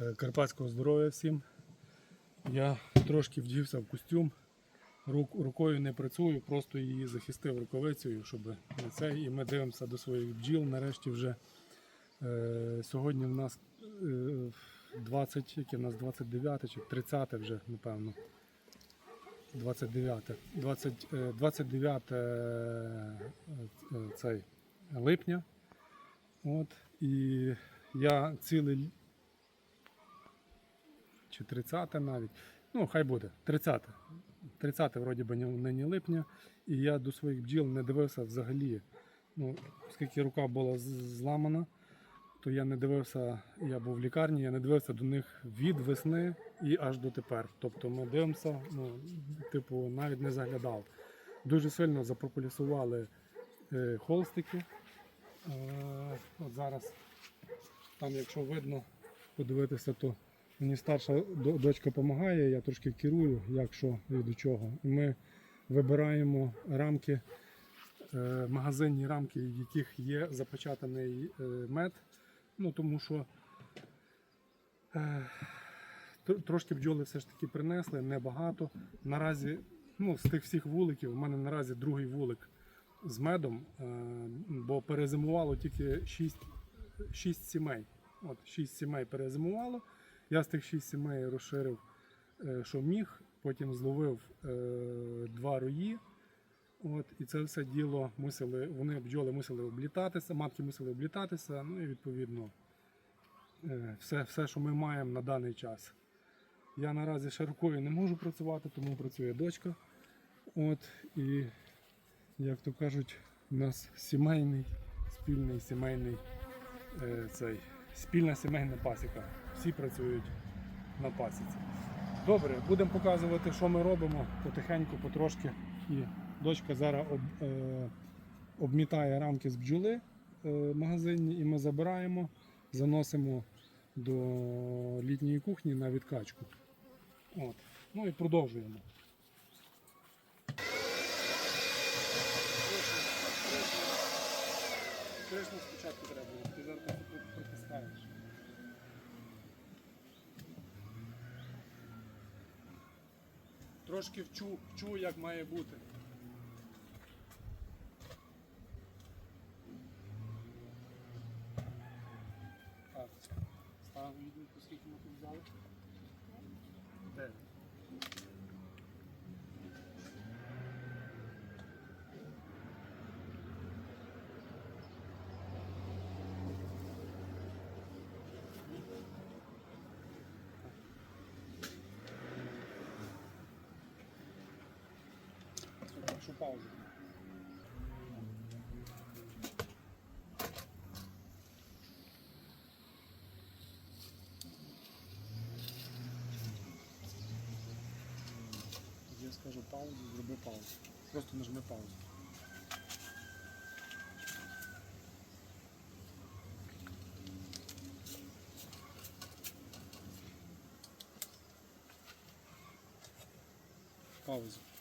Е, Карпатського здоров'я всім. Я трошки вдівся в костюм. Рук, рукою не працюю, просто її захистив рукавицею, щоб не це. І ми дивимося до своїх бджіл. Нарешті вже е, сьогодні в нас е, 20, яке в нас 29 чи 30 вже, напевно. 29, 20, е, 29 е, е, цей, липня. От, і я цілий чи 30 навіть. Ну, хай буде. 30. 30 вроді би ні- нині липня. І я до своїх бджіл не дивився взагалі. Ну, оскільки рука була зламана, то я не дивився, я був в лікарні, я не дивився до них від весни і аж до тепер. Тобто ми дивимося, ну, типу, навіть не заглядав. Дуже сильно запропулісували е, холстики. Е, от зараз, там, якщо видно, подивитися, то мені старша дочка допомагає, я трошки керую, як що і до чого. І ми вибираємо рамки, е, магазинні рамки, в яких є запечатаний е, мед. Ну, тому що е, трошки бджоли все ж таки принесли, небагато. Наразі, ну, з тих всіх вуликів, у мене наразі другий вулик з медом, бо перезимувало тільки 6, 6 сімей. От 6 сімей перезимувало. Я з тих 6 сімей розширив, е, що міг, потім зловив е, два рої. От, і це все діло мусили, вони бджоли мусили облітатися, матки мусили облітатися, ну і відповідно е, все, все, що ми маємо на даний час. Я наразі ще рукою не можу працювати, тому працює дочка. От, і, як то кажуть, у нас сімейний, спільний сімейний цей, спільна сімейна пасіка. Всі працюють на пасіці. Добре, будемо показувати, що ми робимо потихеньку, потрошки. І дочка зараз об, е, обмітає рамки з бджоли е, магазинні, і ми забираємо, заносимо до літньої кухні на відкачку. От. Ну і продовжуємо. Кришну спочатку треба, Трошки вчу, вчу, як має бути. Прошу паузу. Я скажу паузу, зроби паузу. Просто нажми паузу. Паузу.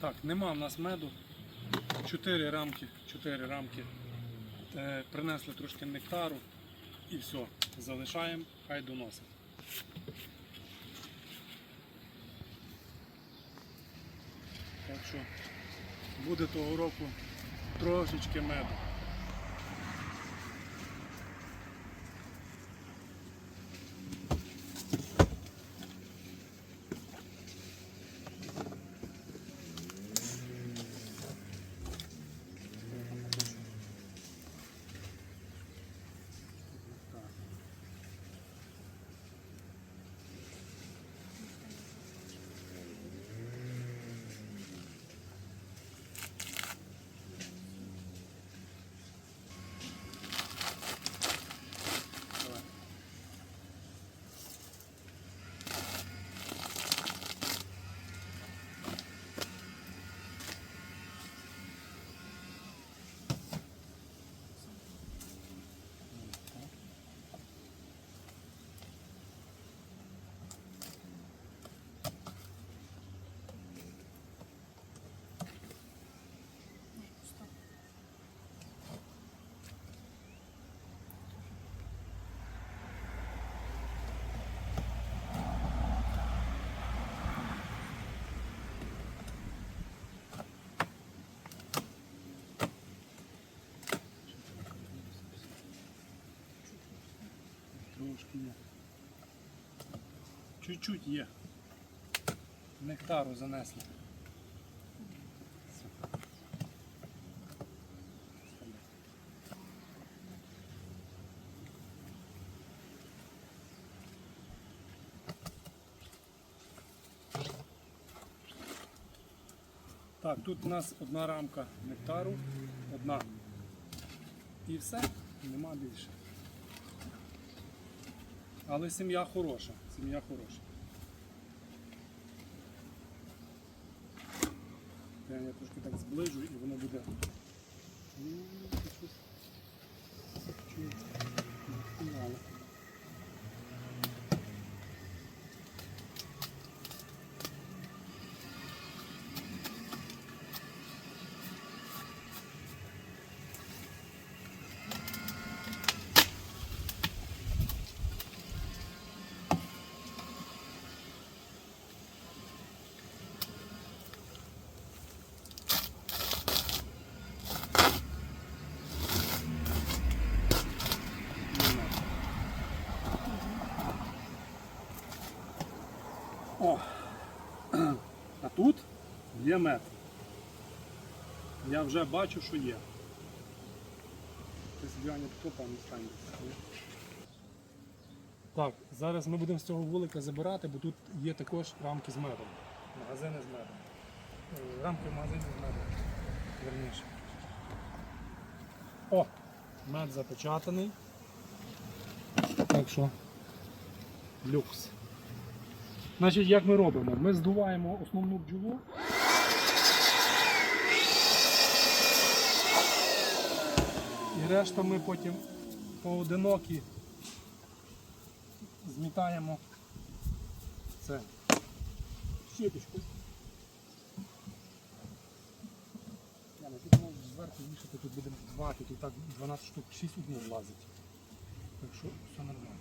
Так, нема в нас меду. Чотири рамки, чотири рамки. Е, принесли трошки нектару і все. Залишаємо, хай доносить. Так що буде того року трошечки меду. Трошки є. Чуть-чуть є. Нектару занесли. Так, тут у нас одна рамка нектару, одна. І все, нема більше. Але сім'я хороша. Сім'я хороша. Я, я трошки так зближу і воно буде. Ну, це щось чуть мало. О! А тут є мед. Я вже бачу, що є. Так, зараз ми будемо з цього вулика забирати, бо тут є також рамки з медом. Магазини з медом. Е, Рамки в магазині з медом. Верніше. О! Мед запечатаний. Так що люкс. Значить, як ми робимо? Ми здуваємо основну бджолу. І решта ми потім поодинокі змітаємо це щепочку. Зверху вішати, тут будемо 20, тут так 12 штук, 6 одну влазить. Так що все нормально.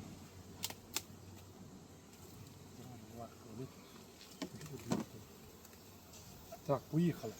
Так, поїхали.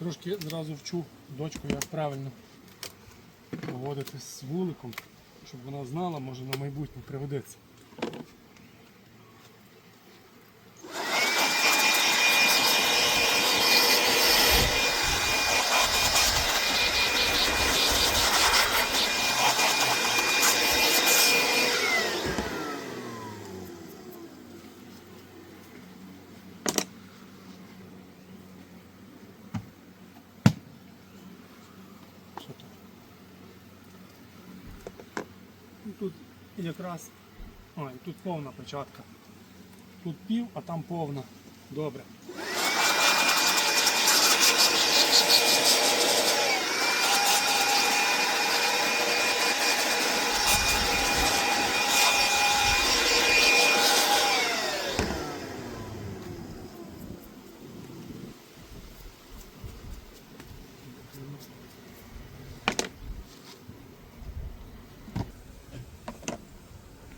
Трошки зразу вчу дочку, як правильно поводитись з вуликом, щоб вона знала, може на майбутнє пригодиться. Що тут? Ну, Тут якраз. А, і тут повна печатка. Тут пів, а там повна. Добре.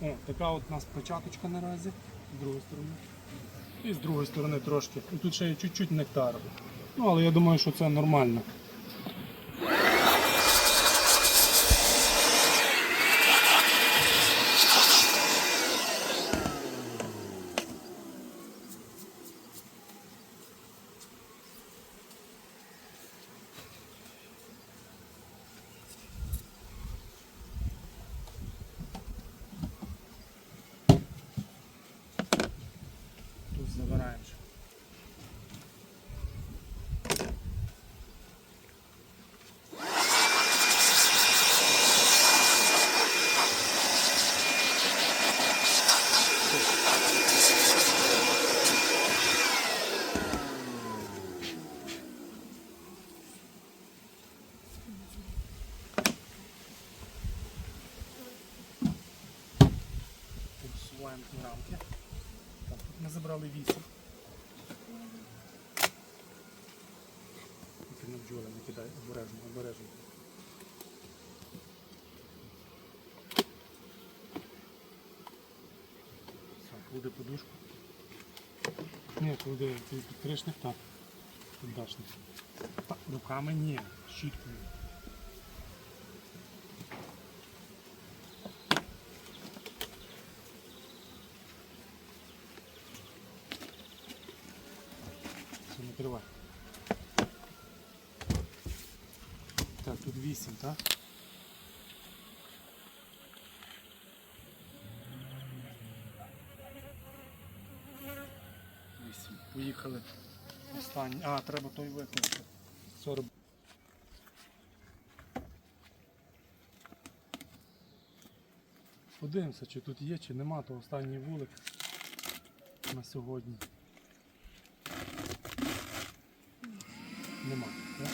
О, така от у нас початочка наразі, з другої сторони. І з другої сторони трошки. І тут ще є чуть-чуть нектару. Ну, але я думаю, що це нормально. Тут забираємо. ще. Тут всуваємо ті рамки. Так, тут ми забрали 8. Тільки не бджоли, не кидай, обережно, обережно. Все, клади подушку. Ні, клади підкришник, так. Піддашник. Руками ні, щіткою. Все, накривай. Так, тут 8, так? Вісім. Поїхали. Останній. А, треба той викликати. 40. Подивимося, чи тут є, чи нема, то останній вулик на сьогодні. Нема. Так?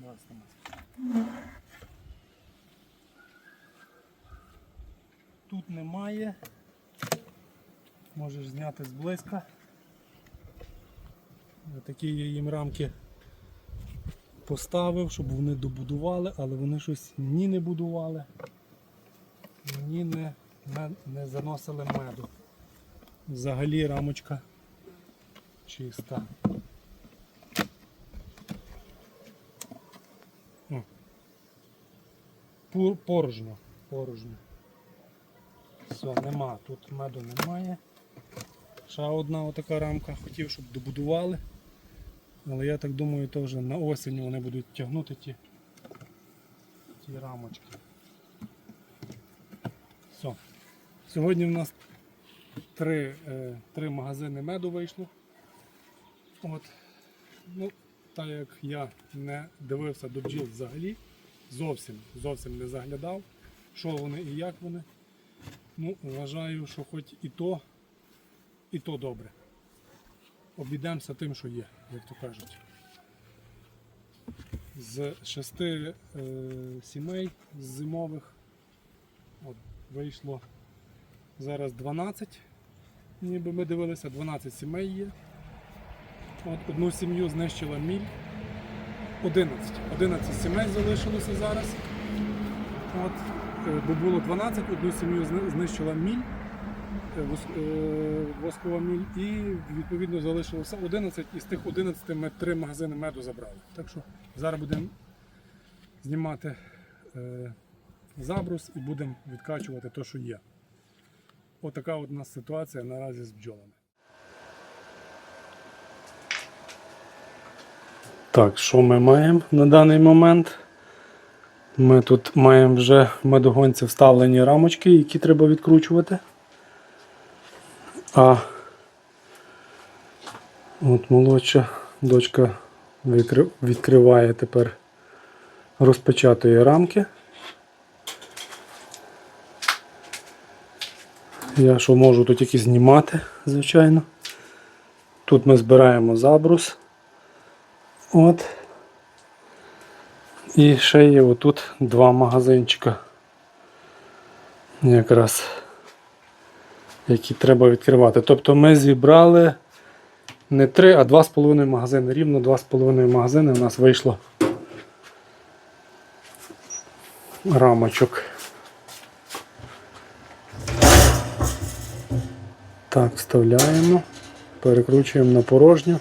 Зараз Тут немає. Можеш зняти зблизька. Такі я їм рамки поставив, щоб вони добудували, але вони щось ні не будували, ні не, не, не заносили меду. Взагалі рамочка чиста. Порожньо. Порожньо. Все, нема, тут меду немає. Ще одна отака рамка, хотів, щоб добудували. Але я так думаю, то вже на осінь вони будуть тягнути ті, ті рамочки. Все. Сьогодні в нас три, е, три магазини меду вийшло. От. Ну, так як я не дивився до бджіл взагалі, зовсім, зовсім не заглядав, що вони і як вони. Ну, вважаю, що хоч і то, і то добре. Обійдемося тим, що є, як то кажуть. З шести е, сімей зимових от, вийшло зараз 12. Ніби ми дивилися, 12 сімей є. От, одну сім'ю знищила міль. 11. 11 сімей залишилося зараз. От, бо було 12, одну сім'ю знищила міль. е, воскова міль і відповідно залишилося 11, і з тих 11 ми три магазини меду забрали. Так що зараз будемо знімати е, забрус і будемо відкачувати те, що є. Отака от у нас ситуація наразі з бджолами. Так, що ми маємо на даний момент? Ми тут маємо вже в медогонці вставлені рамочки, які треба відкручувати. А от молодша дочка відкриває тепер розпечатує рамки. Я що можу тут тільки знімати, звичайно. Тут ми збираємо забрус. От. І ще є отут два магазинчика. Якраз які треба відкривати. Тобто ми зібрали не три, а два з половиною магазини. Рівно два з половиною магазини у нас вийшло рамочок. Так, вставляємо, перекручуємо на порожню.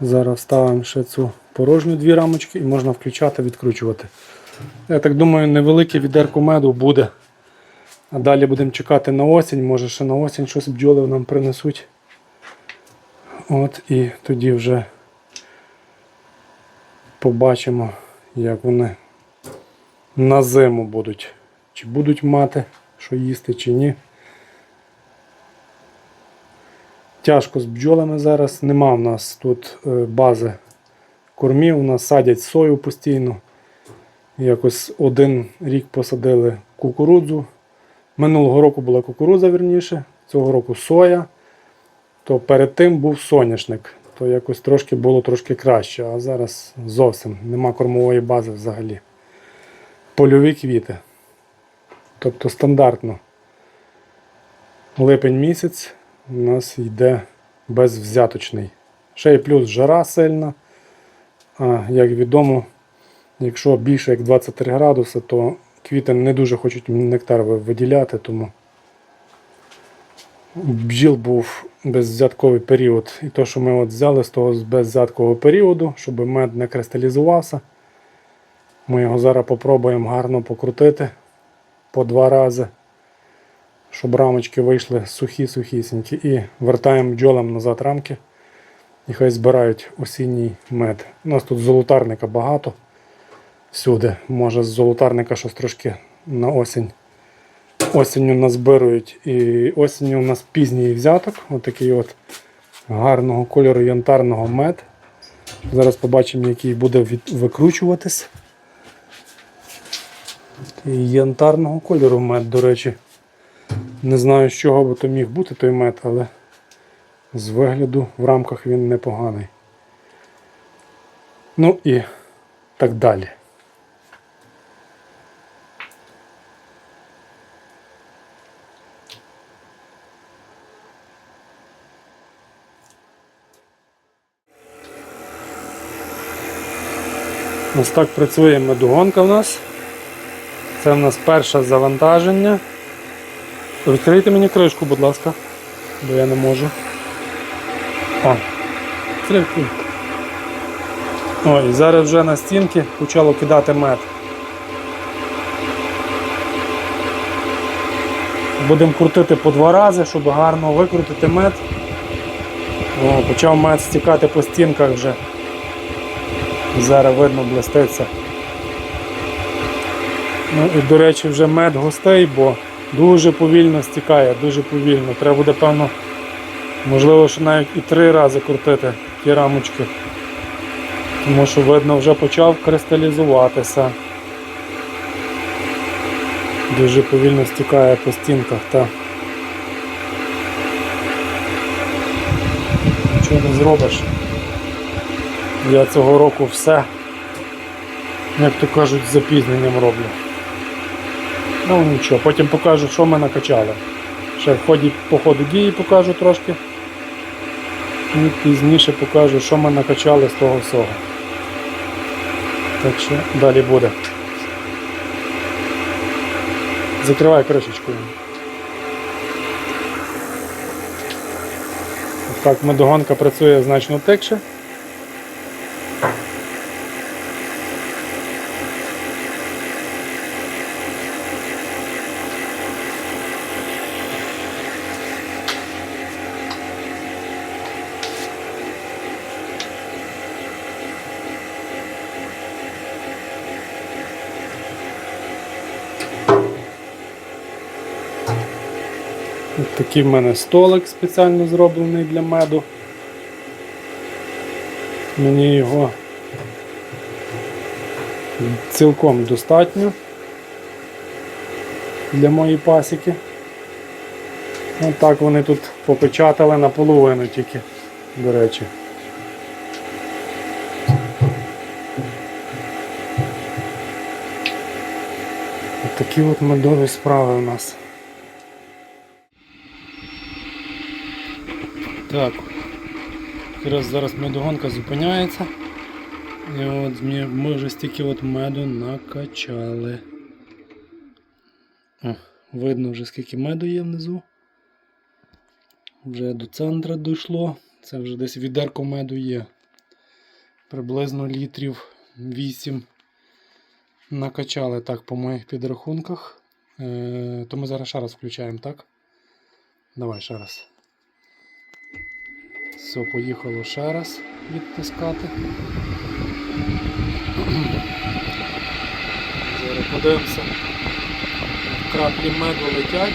Зараз ставимо ще цю порожню дві рамочки і можна включати, відкручувати. Я так думаю, невелике відерко меду буде. А далі будемо чекати на осінь, може ще на осінь щось бджоли нам принесуть. От і тоді вже побачимо, як вони на зиму будуть. Чи будуть мати, що їсти, чи ні. Тяжко з бджолами зараз. Нема в нас тут е, бази кормів. У нас садять сою постійно. Якось один рік посадили кукурудзу. Минулого року була кукурудза верніше, цього року соя. То перед тим був соняшник. То якось трошки було трошки краще, а зараз зовсім нема кормової бази взагалі. Польові квіти. Тобто стандартно. Липень місяць у нас йде безвзяточний. Ще й плюс жара сильна. А як відомо, якщо більше як 23 градуси, то квіти не дуже хочуть нектар виділяти, тому бджіл був безвзятковий період. І то, що ми от взяли з того з безвзяткового періоду, щоб мед не кристалізувався. Ми його зараз попробуємо гарно покрутити по два рази щоб рамочки вийшли сухі-сухісінькі. І вертаємо бджолам назад рамки. І хай збирають осінній мед. У нас тут золотарника багато всюди. Може з золотарника щось трошки на осінь. Осінню назбирують. І осінню у нас пізній взяток. Отакий от гарного кольору янтарного мед. Зараз побачимо, який буде викручуватись. Янтарного кольору мед, до речі. Не знаю, з чого би то міг бути той мед, але з вигляду в рамках він непоганий. Ну і так далі. Ось так працює медогонка в нас. Це в нас перше завантаження. Відкрийте мені кришку, будь ласка, бо я не можу. О, відкрийте. О, і зараз вже на стінки почало кидати мед. Будемо крутити по два рази, щоб гарно викрутити мед. О, почав мед стікати по стінках вже. Зараз видно блиститься. Ну і, до речі, вже мед густий, бо дуже повільно стікає, дуже повільно. Треба буде, певно, можливо, що навіть і три рази крутити ті рамочки. Тому що, видно, вже почав кристалізуватися. Дуже повільно стікає по стінках. Та. Нічого не зробиш. Я цього року все, як то кажуть, з запізненням роблю. Ну нічого, потім покажу, що ми накачали. Ще в ході по ходу дії покажу трошки. І пізніше покажу, що ми накачали з того всього. Так що далі буде. Закривай кришечку. Так, медогонка працює значно текше. Ось такий в мене столик спеціально зроблений для меду. Мені його цілком достатньо для моєї пасіки. Ось так вони тут попечатали наполовину тільки, до речі. Ось такі от медові справи у нас. Так, якраз зараз медогонка зупиняється. І от ми, вже стільки от меду накачали. О, видно вже скільки меду є внизу. Вже до центра дійшло. Це вже десь відерко меду є. Приблизно літрів 8 накачали так по моїх підрахунках. Е, то ми зараз ще раз включаємо, так? Давай ще раз. Все, поїхало ще раз відтискати. Зараз подивимося. Краплі меду летять.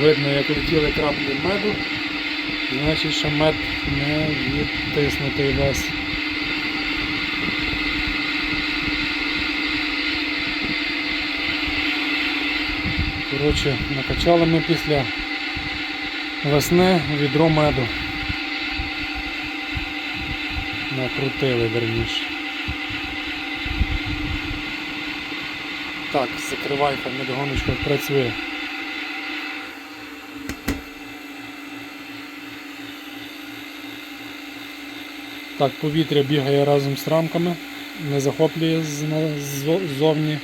Видно, як летіли краплі меду. Значить, що мед не відтиснутий весь. Коротше, накачали ми після весни відро меду. Накрутили верніше. Так, закривай, хай медогоночка працює. Так, повітря бігає разом з рамками, не захоплює ззовні,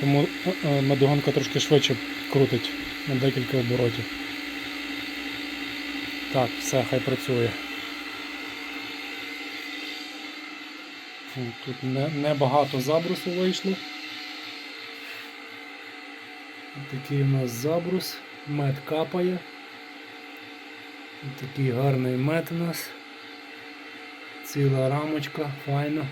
тому е, е, медогонка трошки швидше крутить на декілька оборотів. Так, все, хай працює. Тут не- небагато забрусу вийшло. Такий у нас забрус, мед капає. Такий гарний мед у нас. Ціла рамочка, файно.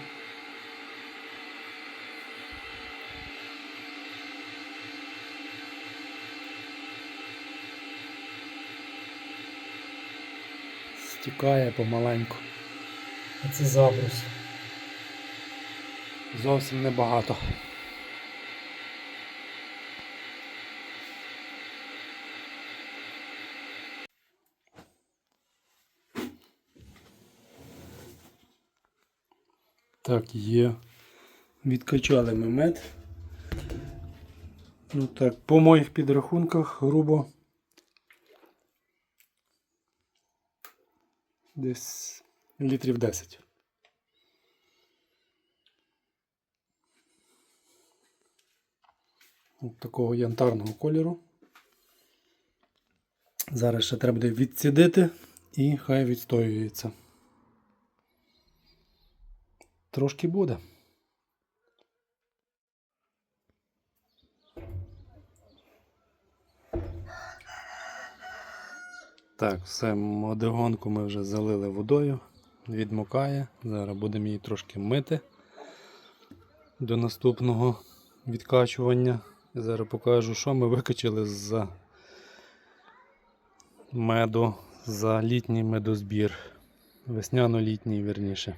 Стікає помаленьку. А це забрус. Зовсім небагато. Так, є. Відкачали ми мед. Ну так, по моїх підрахунках грубо. Десь літрів 10. От такого янтарного кольору. Зараз ще треба буде відсідити і хай відстоюється. Трошки буде. Так, все, модигонку ми вже залили водою, відмокає. Зараз будемо її трошки мити до наступного відкачування. Зараз покажу, що ми викачали з меду за літній медозбір. Весняно-літній, вірніше.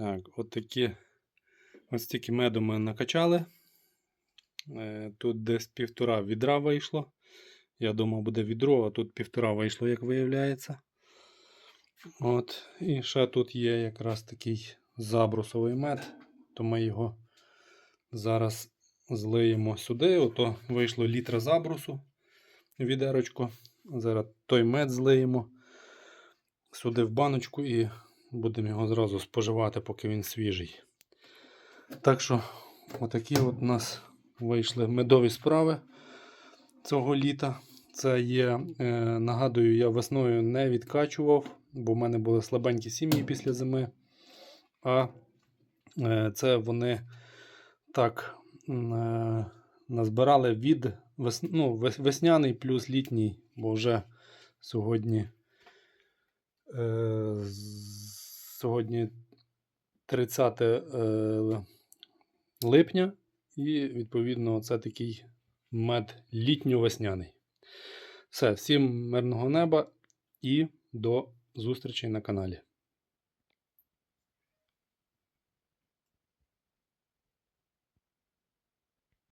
Так, от такі ось стільки меду ми накачали. Е, Тут десь півтора відра вийшло. Я думав, буде відро, а тут півтора вийшло, як виявляється. От. І ще тут є якраз такий забрусовий мед, то ми його зараз злиємо сюди. Ото вийшло літра забрусу. відерочку. Зараз той мед злиємо сюди в баночку і будемо його зразу споживати, поки він свіжий. Так що, отакі от у нас вийшли медові справи цього літа. Це є, е, нагадую, я весною не відкачував, бо в мене були слабенькі сім'ї після зими. А е, це вони так е, назбирали від вес, ну, весняний плюс літній, бо вже сьогодні, сьогодні 30 е, липня, і відповідно це такий мед літньо-весняний. Все, всім мирного неба і до зустрічі на каналі.